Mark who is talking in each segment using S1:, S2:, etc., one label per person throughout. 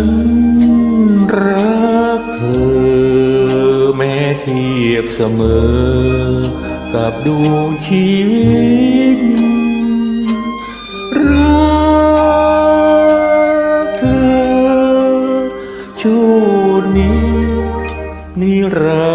S1: ันรักเธอ แม้เทียบเสมอ กับดูชีวิต รักเธอชูดนี้นิรัน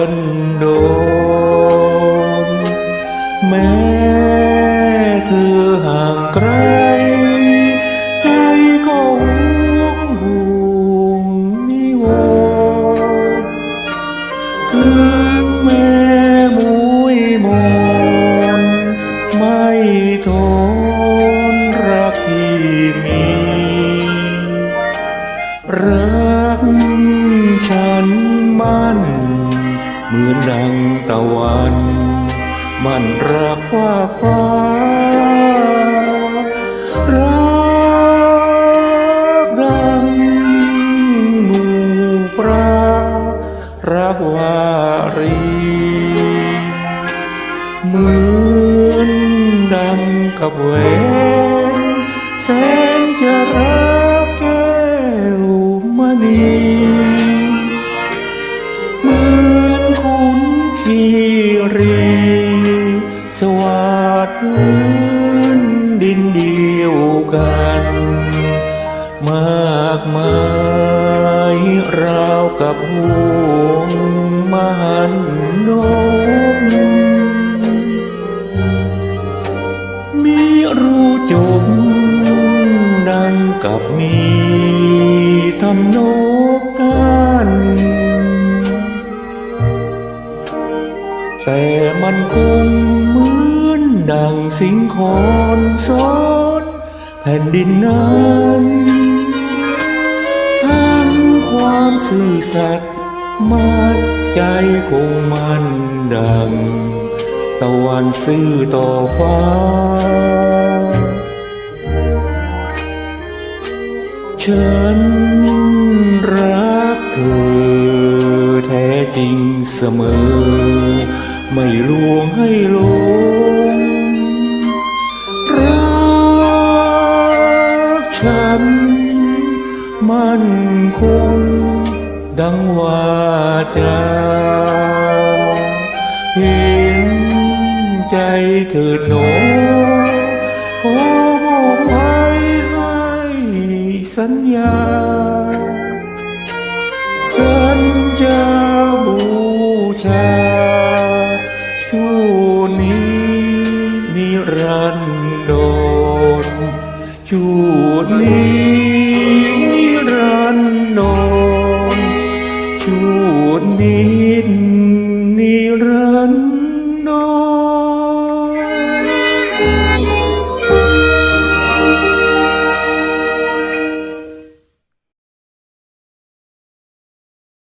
S1: เหมือนดังตะวัน มันรักว่าฟ้ารักดังมูปลารักวารีเหมือนดังกับแหวนแสนจะรั คีรีสวัสดพื้นดินเดียวกัน มากมายราวกับห่วงมหันนบมีรูจมดังกับมีทำนกกัน แต่มันคงเหมือนดังสิงคอนซ้อนแผ่นดินนั้นทั้งความซื่อสัตย์มัดใจคงมันดัง ตะวันซื่อต่อฟ้า ฉันรักเธอแท้จริงเสมอ ไม่ลวงให้หลงรักฉัน มั่นคง ดังว่าจาเห็นใจเถิดหนอขอมอบไว้ให้สัญญา นี้นิรันดรชูนี้นิรันดรชูนี้